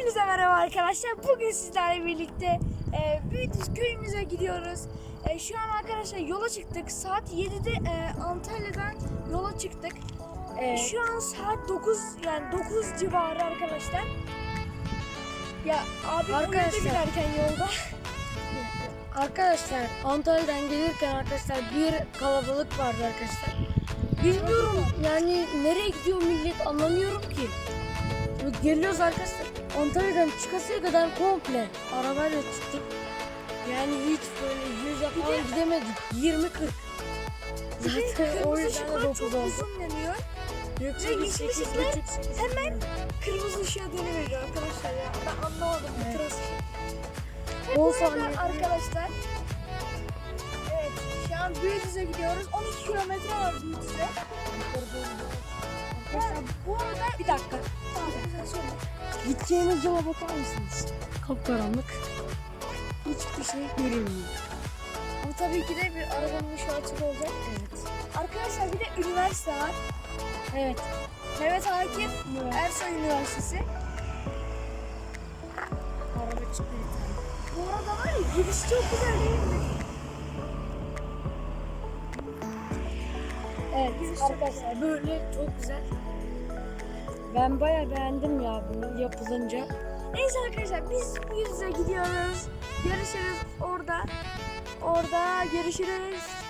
Hepinize merhaba arkadaşlar. Bugün sizlerle birlikte e, Büyüdüz köyümüze gidiyoruz. E, şu an arkadaşlar yola çıktık. Saat 7'de e, Antalya'dan yola çıktık. E, şu an saat 9 yani 9 civarı arkadaşlar. Ya abi Arkadaşlar. giderken yolda. Arkadaşlar Antalya'dan gelirken arkadaşlar bir kalabalık vardı arkadaşlar. Bilmiyorum yani nereye gidiyor millet anlamıyorum ki. Geliyoruz arkadaşlar Antalya'dan çıkasıya kadar komple arabayla çıktık. Yani hiç böyle 100 falan de- gidemedik. 20-40. Zaten o yüzden de ışıklar 9 çok oldu. uzun yanıyor. Yoksa Ve yeşil 8 ışıklar. Hemen kırmızı ışığa dönüveriyor arkadaşlar ya. Ben anlamadım bu Evet. trafik. Ve 10 bu arada arkadaşlar Evet şu an Büyüdüz'e gidiyoruz. 12 kilometre var Büyüdüz'e. Arkadaşlar bu arada bir dakika. Gideceğimiz yola bakar mısınız? Kapkaranlık. Hiçbir şey görünmüyor. Bu tabii ki de bir arabanın ışığı açık olacak. Evet. Arkadaşlar bir de üniversite var. Evet. Mehmet Akif Ersoy Üniversitesi. Araba çıktı. Bu arada var ya giriş çok güzel değil mi? Evet arkadaşlar böyle çok güzel. Ben bayağı beğendim ya bunu yapılınca. Neyse arkadaşlar biz yüze gidiyoruz. Görüşürüz orada. Orada görüşürüz.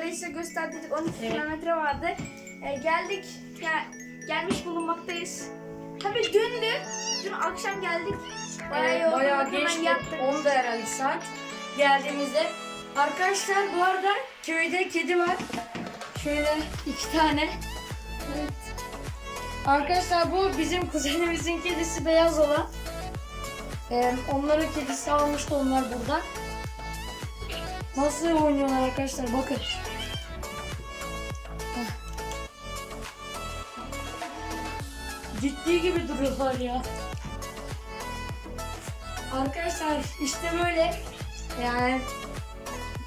Size gösterdik. 12 Evet. kilometre vardı. Ee, geldik. Ya, gelmiş bulunmaktayız. Tabii dündü. Dün akşam geldik. Bayağı Evet, bayağı geçti. yattık. 10 da herhalde saat. Geldiğimizde. Arkadaşlar bu arada köyde kedi var. Şöyle iki tane. Evet. Arkadaşlar bu bizim kuzenimizin kedisi beyaz olan. Ee, onların kedisi almıştı onlar burada. Nasıl oynuyorlar arkadaşlar bakın. Ciddi gibi duruyorlar ya. Arkadaşlar işte böyle. Yani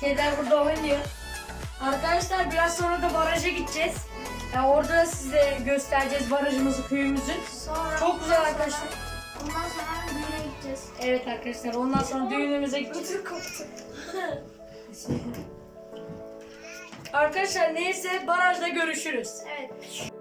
kediler burada oynuyor. Arkadaşlar biraz sonra da baraja gideceğiz. Yani orada da size göstereceğiz barajımızı, köyümüzü. Sonra, Çok güzel arkadaşlar. Ondan sonra düğüne gideceğiz. Evet arkadaşlar ondan sonra düğünümüze gideceğiz. Arkadaşlar neyse barajda görüşürüz. Evet.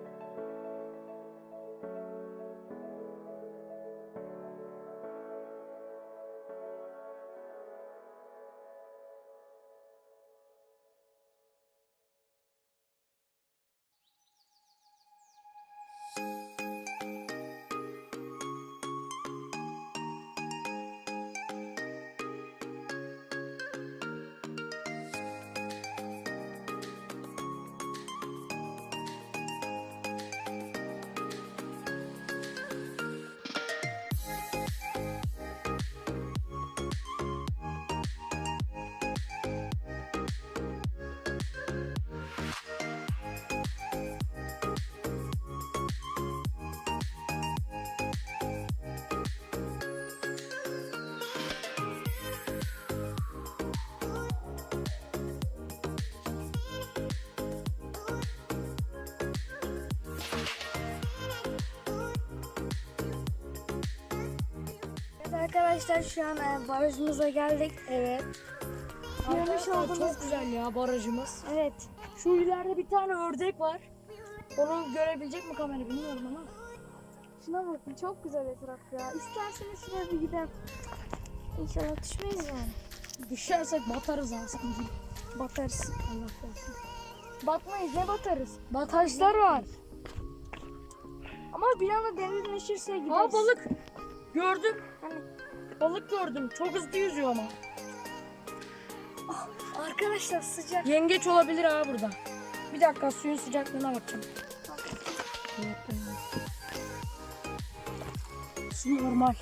Arkadaşlar şu an e, barajımıza geldik. Evet. Görmüş Arkadaşlar olduğunuz çok güzel ya barajımız. Evet. Şu ileride bir tane ördek var. Onu görebilecek mi kamera bilmiyorum ama. Şuna bakın çok güzel etraf ya. İsterseniz şuraya bir gidelim. İnşallah düşmeyiz yani. Düşersek batarız aslında. Batarız. Allah korusun. Batmayız ne batarız? Batajlar var. Ama bir anda derinleşirse gideriz. Aa balık. Gördüm. Hani Balık gördüm. Çok hızlı yüzüyor ama. arkadaşlar sıcak. Yengeç olabilir ha burada. Bir dakika suyun sıcaklığına bakacağım. Su normal.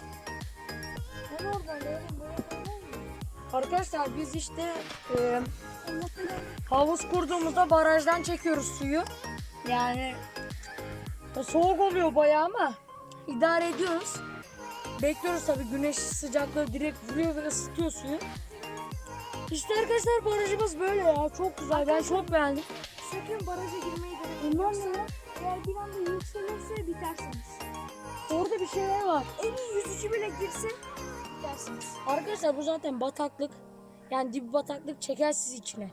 Ne orada ne orada Arkadaşlar biz işte e, havuz kurduğumuzda barajdan çekiyoruz suyu. Yani ya soğuk oluyor bayağı ama idare ediyoruz. Bekliyoruz tabii güneş sıcaklığı direkt vuruyor ve ısıtıyor suyu. İşte arkadaşlar barajımız böyle ya çok güzel ben çok beğendim. Sakın baraja girmeyi denemeyin. Bunlar ne? eğer bir anda yükselirse bitersiniz. Orada bir şeyler var. En iyi yüzücü bile girsin bitersiniz. Arkadaşlar bu zaten bataklık. Yani dip bataklık çeker sizi içine.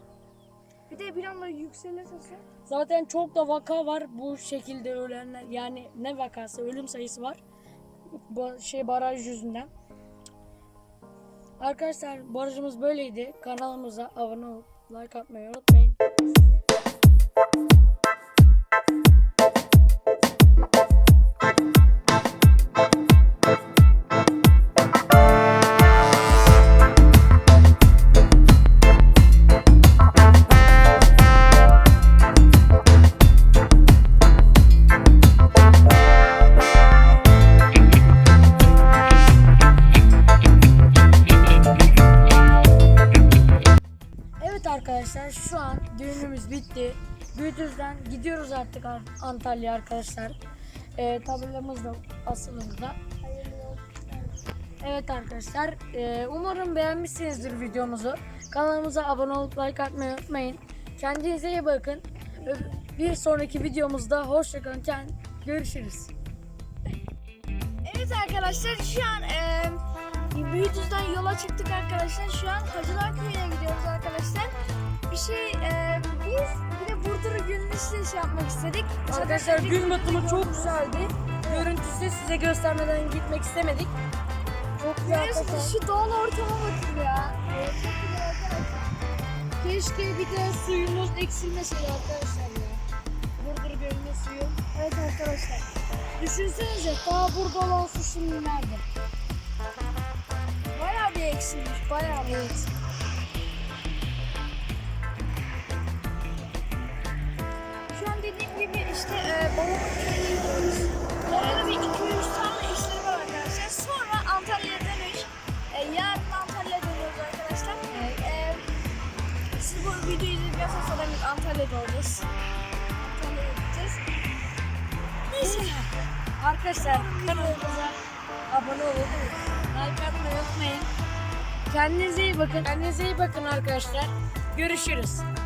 Bir de bir anda yükselirse su. Zaten çok da vaka var bu şekilde ölenler. Yani ne vakası ölüm sayısı var. Bu şey baraj yüzünden. Arkadaşlar barajımız böyleydi. Kanalımıza abone olup like atmayı unutmayın. Düğünümüz bitti. Büyüdüz'den gidiyoruz artık Ar- Antalya arkadaşlar. Ee, tabelamız da asılı burada. Evet arkadaşlar e, umarım beğenmişsinizdir videomuzu. Kanalımıza abone olup like atmayı unutmayın. Kendinize iyi bakın. Bir sonraki videomuzda hoşçakalın. Görüşürüz. Evet arkadaşlar şu an e, Büyüdüz'den yola çıktık arkadaşlar. Şu an Hacılar Köyü'ne gidiyoruz arkadaşlar. Bir şey e, biz bir de Burdur'u günlüğüyle şey yapmak istedik. Arkadaşlar gün batımı çok güzeldi. Görüntüsü size göstermeden gitmek istemedik. Çok güzel arkadaşlar. şu doğal ortama bakın ya. Evet, çok güzel arkadaşlar. Keşke bir de suyumuz eksilmeseydi arkadaşlar ya. Burdur Gölü'nün suyu. Evet arkadaşlar. Düşünsenize daha burada olan su şimdi nerede? Bayağı bir eksilmiş. Bayağı bir eksilmiş. İşte e, gidiyoruz. Orada bir iki tane işleri var arkadaşlar. Sonra Antalya'ya dönüş. E, yarın Antalya'ya dönüyoruz arkadaşlar. E, siz bu videoyu izlediyorsanız sonra biz Antalya'da olacağız. Antalya'ya gideceğiz. Neyse. Arkadaşlar kanalımıza abone olun. Like atmayı unutmayın. Kendinize iyi bakın. Kendinize iyi bakın arkadaşlar. Görüşürüz.